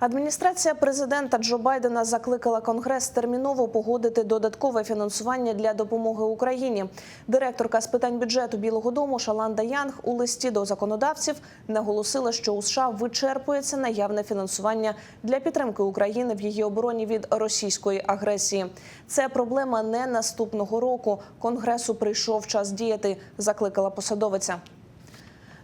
Адміністрація президента Джо Байдена закликала Конгрес терміново погодити додаткове фінансування для допомоги Україні. Директорка з питань бюджету Білого Дому Шаланда Янг у листі до законодавців наголосила, що у США вичерпується наявне фінансування для підтримки України в її обороні від російської агресії. Це проблема не наступного року. Конгресу прийшов час діяти, закликала посадовиця.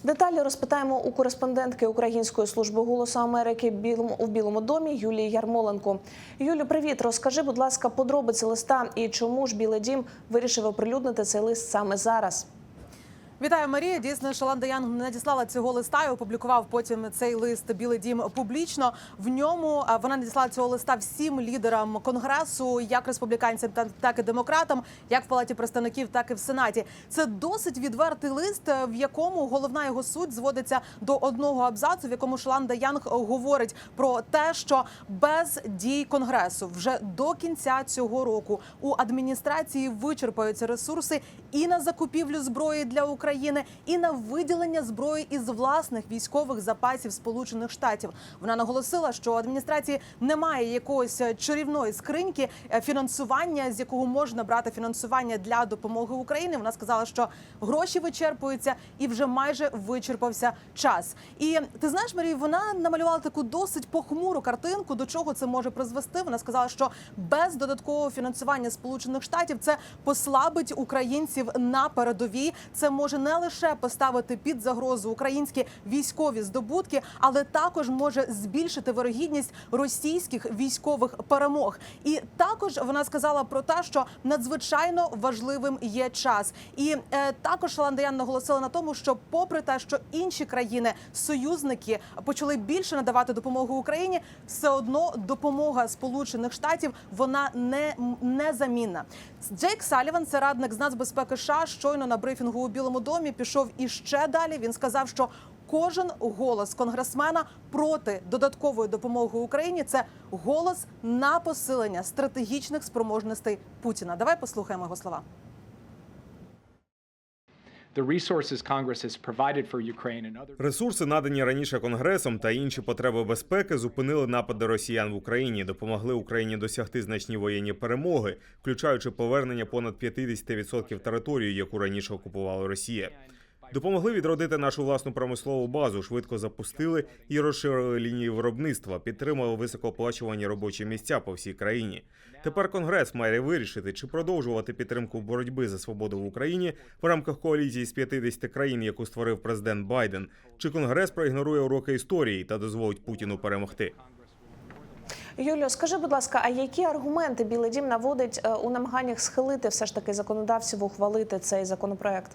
Деталі розпитаємо у кореспондентки Української служби голосу Америки у Білому домі Юлії Ярмоленко. Юлю, привіт. Розкажи, будь ласка, подробиці листа і чому ж Білий Дім вирішив оприлюднити цей лист саме зараз. Вітаю, Марія. Дійсно, Шаланда Янг надіслала цього листа і опублікував потім цей лист Білий Дім публічно. В ньому вона надіслала цього листа всім лідерам конгресу, як республіканцям, та- так і демократам, як в палаті представників, так і в сенаті. Це досить відвертий лист, е, в якому головна його суть зводиться до одного абзацу, в якому Шаланда Янг говорить про те, що без дій конгресу вже до кінця цього року у адміністрації вичерпаються ресурси і на закупівлю зброї для України, і на виділення зброї із власних військових запасів Сполучених Штатів. Вона наголосила, що у адміністрації немає якоїсь е, чарівної скриньки е, фінансування, з якого можна брати фінансування для допомоги Україні. Вона сказала, що гроші вичерпуються і вже майже вичерпався час. І ти знаєш, Марій, вона намалювала таку досить похмуру картинку, до чого це може призвести. Вона сказала, що без додаткового фінансування Сполучених Штатів це послабить українців на передовій. Це може не лише поставити під загрозу українські військові здобутки, але також може збільшити вирогідність російських військових перемог. І також вона сказала про те, що надзвичайно важливим є час. І е, також Шаландаян наголосила на тому, що, попри те, що інші країни союзники почали більше надавати допомогу Україні, все одно допомога Сполучених Штатів вона не незамінна. Джейк Саліван, це радник з нацбезпеки США, щойно на брифінгу у Білому домі пішов іще далі. Він сказав, що кожен голос конгресмена проти додаткової допомоги Україні це голос на посилення стратегічних спроможностей Путіна. Давай послухаємо його слова. Ресурси, надані раніше Конгресом та інші потреби безпеки, зупинили напади росіян в Україні, допомогли Україні досягти значні воєнні перемоги, включаючи повернення понад 50% території, яку раніше окупувала Росія. Допомогли відродити нашу власну промислову базу, швидко запустили і розширили лінії виробництва, підтримали високооплачувані робочі місця по всій країні. Тепер Конгрес має вирішити, чи продовжувати підтримку боротьби за свободу в Україні в рамках коаліції з 50 країн, яку створив президент Байден, чи Конгрес проігнорує уроки історії та дозволить Путіну перемогти. Юлію, скажи, будь ласка, а які аргументи Білий Дім наводить е, у намаганнях схилити все ж таки законодавців ухвалити цей законопроект?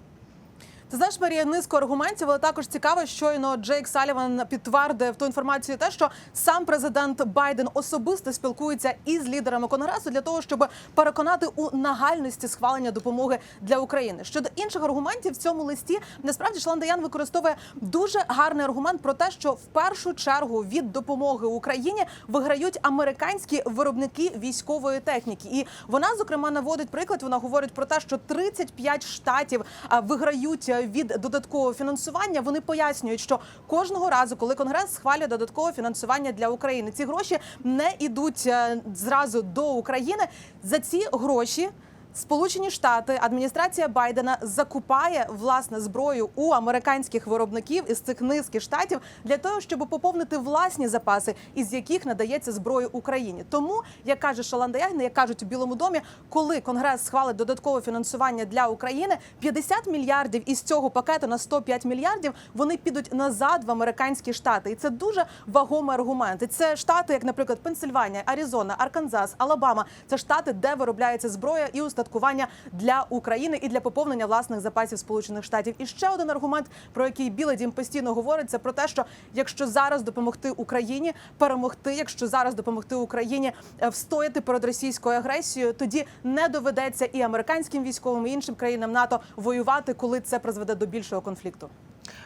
Ти знаєш, Марія, низку аргументів, але також цікаво, щойно Джейк Саліван підтвердив ту інформацію, те, що сам президент Байден особисто спілкується із лідерами конгресу для того, щоб переконати у нагальності схвалення допомоги для України. Щодо інших аргументів в цьому листі, насправді Шландаян використовує дуже гарний аргумент про те, що в першу чергу від допомоги Україні виграють американські виробники військової техніки. І вона зокрема наводить приклад. Вона говорить про те, що 35 штатів виграють від додаткового фінансування. Вони пояснюють, що кожного разу, коли конгрес схвалює додаткове фінансування для України, ці гроші не йдуть е, зразу до України. За ці гроші. Сполучені Штати, адміністрація Байдена закупає власне зброю у американських виробників із цих низки штатів для того, щоб поповнити власні запаси, із яких надається зброю Україні. Тому, як каже Шаландаян, як кажуть у Білому домі, коли Конгрес схвалить додаткове фінансування для України, 50 мільярдів із цього пакету на 105 мільярдів вони підуть назад в американські штати, і це дуже вагомий аргумент. І це штати, як, наприклад, Пенсильванія, Аризона, Арканзас, Алабама. Це штати, де виробляється зброя і устаткування для України і для поповнення власних запасів Сполучених Штатів. І ще один аргумент, про який Білий Дім постійно говорить, це про те, що якщо зараз допомогти Україні перемогти, якщо зараз допомогти Україні е, встояти перед російською агресією, тоді не доведеться і американським військовим і іншим країнам НАТО воювати, коли це призведе до більшого конфлікту.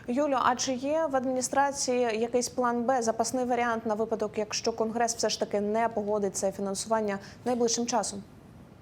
Юлю, а чи є в адміністрації якийсь план Б, запасний варіант на випадок, якщо Конгрес все ж таки не погодить це фінансування найближчим часом?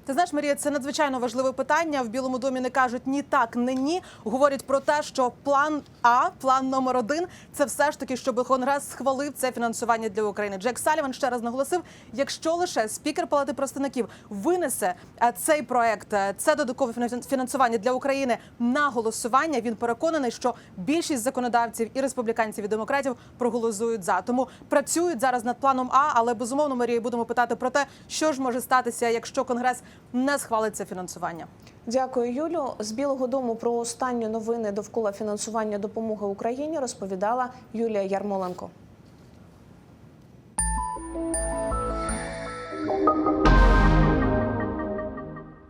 Ти знаєш, Марія, це надзвичайно важливе питання. В Білому домі не кажуть ні так, ні ні. Говорять про те, що план А, план номер один, це все ж таки, щоб Конгрес схвалив це фінансування для України. Джек Саліван ще раз наголосив: якщо лише спікер Палати представників винесе е, цей проект, е, це додаткове фінанс- фінансування для України на голосування. Він переконаний, що більшість законодавців і республіканців і демократів проголосують за. Тому працюють зараз над планом А, але безумовно Марія будемо питати про те, що ж може статися, якщо Конгрес не схвалить це фінансування. Дякую, Юлю. З Білого Дому про останні новини довкола фінансування допомоги Україні розповідала Юлія Ярмоленко.